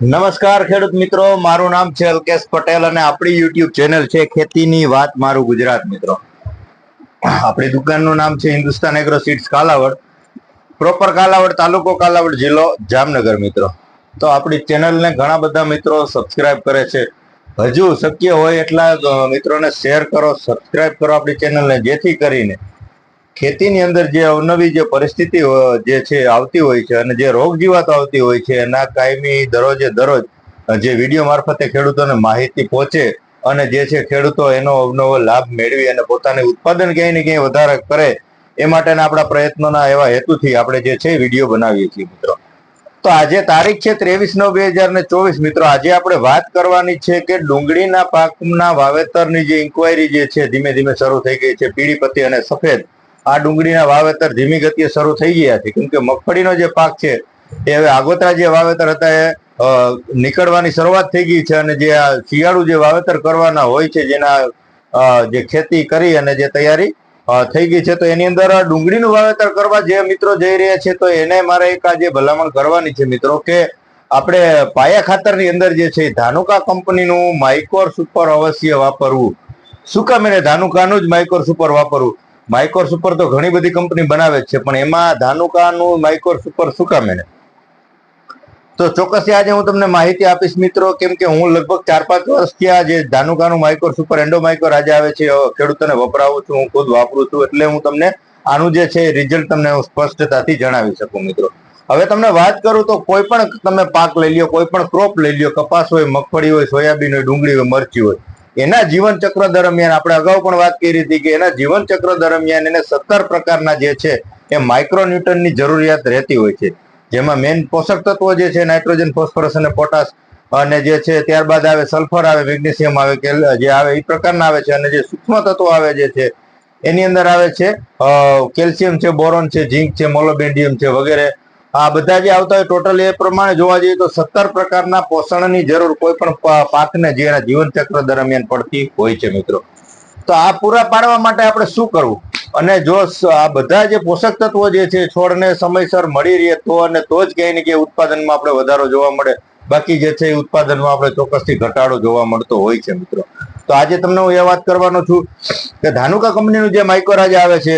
નમસ્કાર ખેડૂત મિત્રો, મારું નામ છે અલ્કેશ પટેલ અને આપણી યુટ્યુબ ચેનલ છે ખેતીની વાત મારું ગુજરાત મિત્રો. આપણી દુકાનનું નામ છે Hindustan agro seeds Kalavad. Proper Kalavad, તાલુકો કાલાવડ જિલ્લો જામનગર મિત્રો. તો આપણી ચેનલને ઘણા બધા મિત્રો સબસ્ક્રાઇબ કરે છે. હજુ શક્ય હોય એટલા મિત્રોને શેર કરો સબસ્ક્રાઇબ કરો આપણી ચેનલને જેથી કરીને ખેતીની અંદર જે અવનવી જે પરિસ્થિતિ જે છે, આવતી હોય છે અને જે રોગ જીવાતો આવતી હોય છે, એના કાયમી દરરોજે દરરોજ જે વીડિયો મારફતે ખેડૂતોને માહિતી પહોંચે અને જે છે ખેડૂતો એનો અવનવો લાભ મેળવી અને પોતાને ઉત્પાદન ક્યાંય ને ક્યાંય વધારે કરે, એ માટેના આપણા પ્રયત્નોના એવા હેતુથી આપણે જે છે વીડિયો બનાવીએ છીએ મિત્રો. તો આજે તારીખ છે ત્રેવીસ નવ બે હજાર ને ચોવીસ. મિત્રો, આજે આપણે વાત કરવાની છે કે ડુંગળીના પાકના વાવેતરની જે ઇન્કવાયરી જે છે, ધીમે ધીમે શરૂ થઈ ગઈ છે પીળી પત્તી અને સફેદ. આ ડુંગળીના વાવેતર ધીમી ગતિએ શરૂ થઈ ગયા છે. કેમ કે મગફળીનો જે પાક છે, એ હવે આગોતરા જે વાવેતર હતા એ નીકળવાની શરૂઆત થઈ ગઈ છે અને જે આ શિયાળુ જે વાવેતર કરવાના હોય છે, જેના જે ખેતી કરી અને જે તૈયારી થઈ ગઈ છે, તો એની અંદર ડુંગળીનું વાવેતર કરવા જે મિત્રો જઈ રહ્યા છે, તો એને મારે એક આજે ભલામણ કરવાની છે મિત્રો કે આપણે પાયા ખાતરની અંદર જે છે ધાનુકા કંપનીનું માઇકોર સુપર અવશ્ય વાપરવું. શું કામ એને ધાનુકાનું જ માઇકોર સુપર વાપરવું? માઇકોર સુપર તો ઘણી બધી કંપની બનાવે છે, પણ એમાં ધાનુકાનું માઇકોર સુપર શું કામ એને? તો ચોક્કસથી આજે હું તમને માહિતી આપીશ મિત્રો, કેમ કે હું લગભગ ચાર પાંચ વર્ષથી આ જે ધાનુકાનું માઇકોર સુપર એન્ડો માઇકોર આજે આવે છે ખેડૂતોને વપરાવું છું, હું ખુદ વાપરું છું, એટલે હું તમને આનું જે છે રિઝલ્ટ તમને હું સ્પષ્ટતાથી જણાવી શકું મિત્રો. હવે તમને વાત કરું તો કોઈ પણ તમે પાક લઈ લ્યો, કોઈ પણ ક્રોપ લઈ લ્યો, કપાસ હોય, મગફળી હોય, સોયાબીન હોય, ડુંગળી હોય, મરચી હોય એના જીવન ચક્ર દરમિયાન આપણે અગાઉ પણ વાત કરી હતી કે એના જીવન ચક્ર દરમિયાન એને સત્તર પ્રકારના જે છે એ માઇક્રોન્યુટનની જરૂરિયાત રહેતી હોય છે. જેમાં મેઇન પોષક તત્વો જે છે નાઇટ્રોજન ફોસ્ફરસ અને પોટાશ અને જે છે ત્યારબાદ આવે સલ્ફર આવે મેગ્નેશિયમ આવે, કે જે આવે એ પ્રકારના આવે છે અને જે સૂક્ષ્મ તત્વો આવે જે છે એની અંદર આવે છે કેલ્શિયમ છે, બોરોન છે, ઝીંક છે મોલોબેન્ડિયમ છે વગેરે આ બધા જે આવતા હોય ટોટલ એ પ્રમાણે જોવા જઈએ તો સત્તર પ્રકારના પોષણની જરૂર કોઈ પણ પાકને જે એના જીવન દરમિયાન પડતી હોય છે મિત્રો. તો આ પૂરા પાડવા માટે આપણે શું કરવું? અને જો આ બધા જે પોષક તત્વો જે છે, છોડને સમયસર મળી રહે તો અને તો જ ક્યાંય ને ક્યાંય ઉત્પાદનમાં આપણે વધારો જોવા મળે. બાકી જે છે એ ઉત્પાદનમાં આપણે ચોક્કસથી ઘટાડો જોવા મળતો હોય છે મિત્રો. તો આજે તમને હું એ વાત કરવાનો છું કે ધાનુકા કંપનીનું જે માઇકોરાજ આવે છે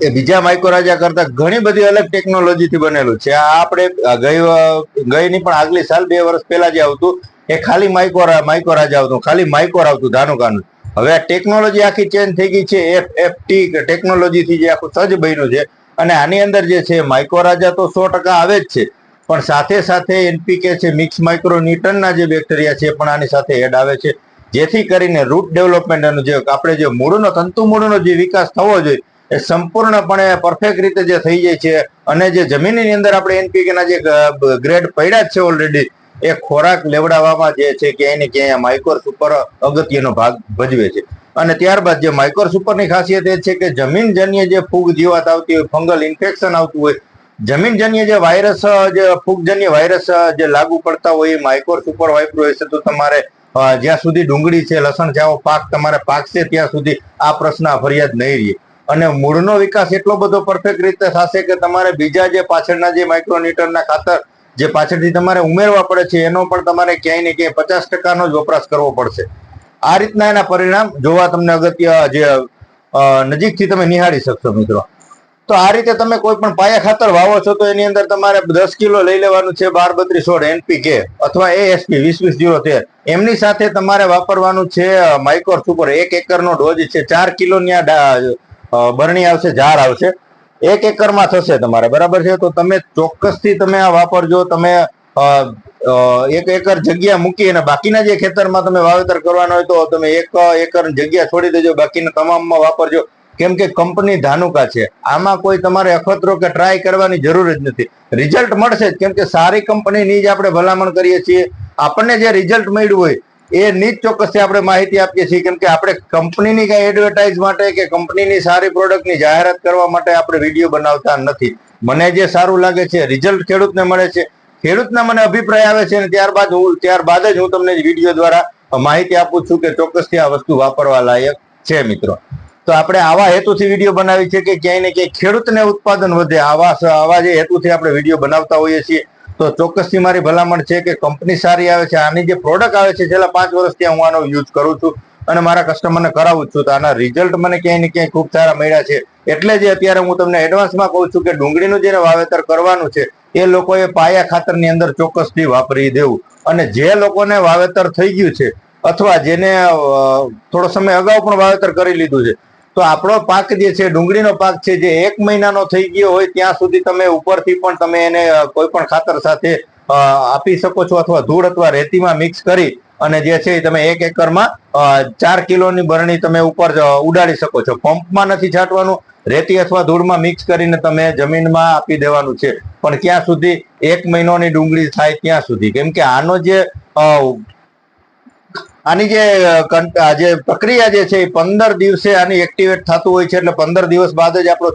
એ બીજા માઇક્રોરાજા કરતા ઘણી બધી અલગ ટેકનોલોજીથી બનેલું છે. આ આપણે ગઈ અ, ગઈ પણ આગલી સાલ બે વર્ષ પહેલા જે આવતું એ ખાલી માઇકો માઇકોરાજા આવતું ખાલી માઇકોર આવતું ધાનુકાનું હવે આ ટેકનોલોજી આખી ચેન્જ થઈ ગઈ છે એફ એફ ટી ટેકનોલોજીથી જે આખું સજ્જ બન્યું છે. અને આની અંદર જે છે માઇક્રોરાજા તો સો ટકા આવે જ છે પણ સાથે સાથે એનપીકે છે મિક્સ માઇક્રો ન્યુટનના જે બેક્ટેરિયા છે પણ આની સાથે એડ આવે છે. જેથી કરીને રૂટ ડેવલપમેન્ટ જે આપણે જે મૂળનો તંતુ મૂળનો જે વિકાસ થવો જોઈએ એ સંપૂર્ણપણે પરફેક્ટ રીતે જે થઈ જાય છે અને જે જમીનની અંદર આપણે એનપીકે ના જે ગ્રેડ પડ્યા જ છે ઓલરેડી એ ખોરાક લેવડાવવામાં જે છે કે એને ક્યાંય માઇકોર સુપર અગત્યનો ભાગ ભજવે છે. અને ત્યારબાદ જે માઇકોર સુપરની ખાસિયત એ છે કે જમીનજન્ય જે ફૂગ જીવાત આવતી હોય, ફંગલ ઇન્ફેક્શન આવતું હોય, જમીનજન્ય જે વાયરસ જે ફૂગજન્ય વાયરસ જે લાગુ પડતા હોય એ માઇક્રોર સુપર હોય હશે તો તમારે જ્યાં સુધી ડુંગળી છે, લસણ જાવો પાક તમારે પાકશે ત્યાં સુધી આ પ્રશ્ન ફરિયાદ નહીં રહે. અને મૂળનો વિકાસ એટલો બધો પરફેક્ટ રીતે થશે કે તમારે બીજા જે પાછળના જે માઇક્રોન્યુટનના ખાતર જે પાછળથી તમારે ઉમેરવા પડે છે, એનો પણ તમારે ક્યાંય ને ક્યાંય પચાસ ટકાનો જ વપરાશ કરવો પડશે. આ રીતના એના પરિણામ જોવા તમને અગત્ય જે નજીકથી તમે નિહાળી શકશો મિત્રો. તો આ રીતે તમે કોઈ પણ પાયા ખાતર વાવો છો તો એની અંદર તમારે દસ કિલો લઈ લેવાનું છે બાર બત્રીસ સોળ એનપીકે અથવા એએસપી વીસ વીસ જીરો તેર. એમની સાથે તમારે વાપરવાનું છે માઇકોર સુપર એક એકરનો ડોઝ છે, ચાર કિલોની આ બરણી આવશે ઝાર આવશે. એક એકરમાં થશે તમારે, બરાબર છે? તો તમે ચોક્કસથી તમે આ વાપરજો, તમે એક એકર જગ્યા મૂકી અને બાકીના જે ખેતરમાં તમે વાવેતર કરવાનું હોય તો તમે એક એકર જગ્યા છોડી દેજો, બાકીના તમામમાં વાપરજો. કેમ કે કંપની ધાનુકા છે. આમાં કોઈ તમારે અખતરો કે ટ્રાય કરવાની જરૂર જ નથી. રિઝલ્ટ મળશે જ. કેમ કે સારી કંપનીની જ આપણે ભલામણ કરીએ છીએ. આપણને જે રિઝલ્ટ મળ્યું હોય એ નીચ ચોક્કસથી આપણે માહિતી આપીએ છીએ, કેમ કે આપણે કંપનીની કઈ એડવર્ટાઇઝ માટે કે કંપનીની સારી પ્રોડક્ટની જાહેરાત કરવા માટે આપણે વીડિયો બનાવતા નથી. મને જે સારું લાગે છે રિઝલ્ટ ખેડૂતને મળે છે. ખેડૂતના મને અભિપ્રાય આવે છે અને ત્યારબાદ હું, ત્યારબાદ જ હું તમને વીડિયો દ્વારા માહિતી આપું છું કે ચોક્કસથી આ વસ્તુ વાપરવા લાયક છે, મિત્રો. તો આપણે આવા હેતુથી વીડિયો બનાવી છે કે ક્યાંય ને ક્યાંય ખેડૂતને ઉત્પાદન વધે, આવા આવા જે હેતુથી આપણે વીડિયો બનાવતા હોઈએ છીએ તો ચોક્કસથી મારી ભલામણ છે કે કંપની સારી આવે છે, આની જે પ્રોડક્ટ આવે છે, છેલ્લા પાંચ વર્ષથી હું આનો યુઝ કરું છું અને મારા કસ્ટમરને કરાવું છું. તો આના રિઝલ્ટ મને ક્યાંય ને ક્યાંય ખૂબ સારા મળ્યા છે. એટલે જે અત્યારે હું તમને એડવાન્સમાં કહું છું કે ડુંગળીનું જેને વાવેતર કરવાનું છે, એ લોકોએ પાયા ખાતરની અંદર ચોક્કસથી વાપરી દેવું. અને જે લોકોને વાવેતર થઈ ગયું છે, અથવા જેને થોડો સમય અગાઉ પણ વાવેતર કરી લીધું છે તો આપણો પાક જે છે, ડુંગળીનો પાક છે, જે એક મહિનાનો થઈ ગયો હોય, ત્યાં સુધી તમે ઉપરથી પણ તમે એને કોઈ પણ ખાતર સાથે આપી શકો છો અથવા ધૂળ અથવા રેતીમાં મિક્સ કરી અને જે છે તમે એક એકરમાં ચાર કિલોની બરણી તમે ઉપર ઉડાડી શકો છો. પંપમાં નથી છાંટવાનું, રેતી અથવા ધૂળમાં મિક્સ કરીને તમે જમીનમાં આપી દેવાનું છે. પણ ક્યાં સુધી એક મહિનોની ડુંગળી થાય ત્યાં સુધી. કેમ કે આનો જે આની જે જે પ્રક્રિયા જે છે એ પંદર દિવસે આની એક્ટિવેટ થતું હોય છે, એટલે પંદર દિવસ બાદ જ આપણો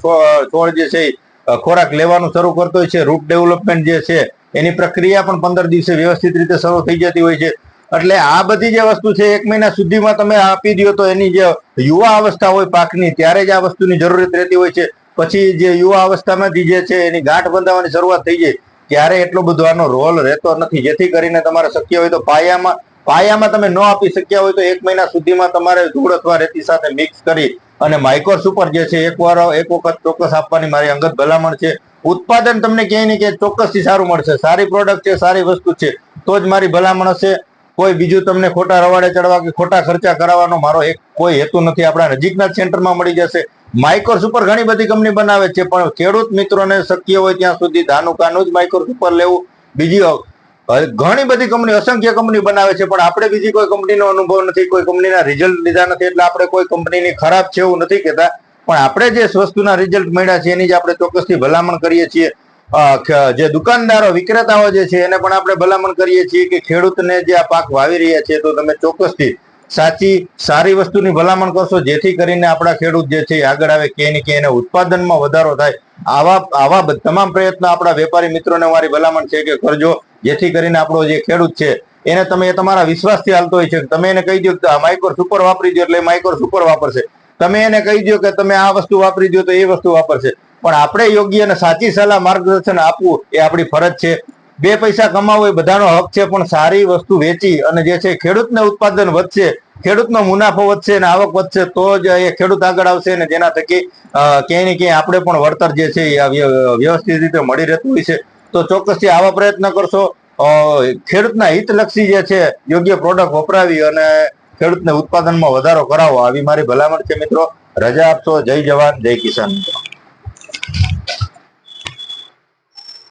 છોડ જે છે ખોરાક લેવાનું શરૂ કરતો હોય છે. રૂટ ડેવલપમેન્ટ જે છે, એની પ્રક્રિયા પણ પંદર દિવસે વ્યવસ્થિત રીતે શરૂ થઈ જતી હોય છે. એટલે આ બધી જે વસ્તુ છે, એક મહિના સુધીમાં તમે આપી દો તો એની જે યુવા અવસ્થા હોય પાકની, ત્યારે જ આ વસ્તુની જરૂરિયાત રહેતી હોય છે. પછી જે યુવા અવસ્થામાંથી જે છે, એની ગાંઠ બંધાવવાની શરૂઆત થઈ જાય. ત્યારે એટલો બધો આનો રોલ રહેતો નથી. જેથી કરીને તમારે શક્ય હોય તો પાયામાં પાયામાં તમે ન આપી શક્યા હોય તો એક મહિના સુધીમાં તમારે ધૂળ અથવા રેતી સાથે મિક્સ કરી અને માઇક્રો સુપર જે છે, એક વાર એક વખત ચોક્કસ આપવાની મારી અંગત ભલામણ છે. ઉત્પાદન તમને ક્યાંય ને ક્યાંય ચોક્કસથી સારું મળશે. સારી પ્રોડક્ટ છે, સારી વસ્તુ છે, તો જ મારી ભલામણ હશે. કોઈ બીજું તમને ખોટા રવાડે ચડવા કે ખોટા ખર્ચા કરાવવાનો મારો એક કોઈ હેતુ નથી. આપણા નજીકના સેન્ટરમાં મળી જશે. માઇક્રો સુપર ઘણી બધી કંપની બનાવે છે, પણ ખેડૂત મિત્રોને શક્ય હોય ત્યાં સુધી ધાનુકાનું જ માઇક્રો સુપર લેવું. બીજી ઘણી બધી કંપની અસંખ્ય કંપની બનાવે છે, પણ આપણે બીજી કોઈ કંપનીનો અનુભવ નથી, કોઈ કંપનીના રિઝલ્ટ લીધા નથી, એટલે આપણે કોઈ કંપનીની ખરાબ છે એવું નથી કહેતા. પણ આપણે જે વસ્તુના રિઝલ્ટ મળ્યા છે, એની જ આપણે ચોક્કસથી ભલામણ કરીએ છીએ. જે દુકાનદારો, વિક્રેતાઓ જે છે, એને પણ આપણે ભલામણ કરીએ છીએ કે ખેડૂતને જે આ પાક વાવી રહ્યા છે, તો તમે ચોક્કસથી સાચી, સારી વસ્તુની ભલામણ કરશો, જેથી કરીને આપણા ખેડૂત જે છે આગળ આવે, કે ને કે એને ઉત્પાદનમાં વધારો થાય. આવા આવા તમામ પ્રયત્નો આપણા વેપારી મિત્રોને મારી ભલામણ છે કે કરજો. જેથી કરીને આપણો જે ખેડૂત છે, એને તમે તમારા વિશ્વાસથી હાલતો હોય છે. તમે એને કહી દો કે આ માઇક્રો સુપર વાપરી દો એટલે માઇક્રો સુપર વાપરશે. તમે એને કહી દો કે તમે આ વસ્તુ વાપરી દો તો એ વસ્તુ વાપરશે. પણ આપણે યોગ્ય અને સાચી સલાહ માર્ગદર્શન આપવું એ આપણી ફરજ છે. બે પૈસા કમાવો એ બધાનો હક છે, પણ સારી વસ્તુ વેચી અને જે છે ખેડૂતને ઉત્પાદન વધશે, ખેડૂતનો મુનાફો વધશે અને આવક વધશે, તો જ એ ખેડૂત આગળ આવશે ને જેના થકી ક્યાંય ને ક્યાંય આપણે પણ વળતર જે છે એ વ્યવસ્થિત રીતે મળી રહેતું હોય છે. તો ચોક્કસથી આવા પ્રયત્ન કરશો. ખેડૂતના હિતલક્ષી જે છે, યોગ્ય પ્રોડક્ટ વપરાવી અને ખેડૂતને ઉત્પાદનમાં વધારો કરાવો. આવી મારી ભલામણ છે મિત્રો. રજા આપશો. જય જવાન. જય કિસાન મિત્રો.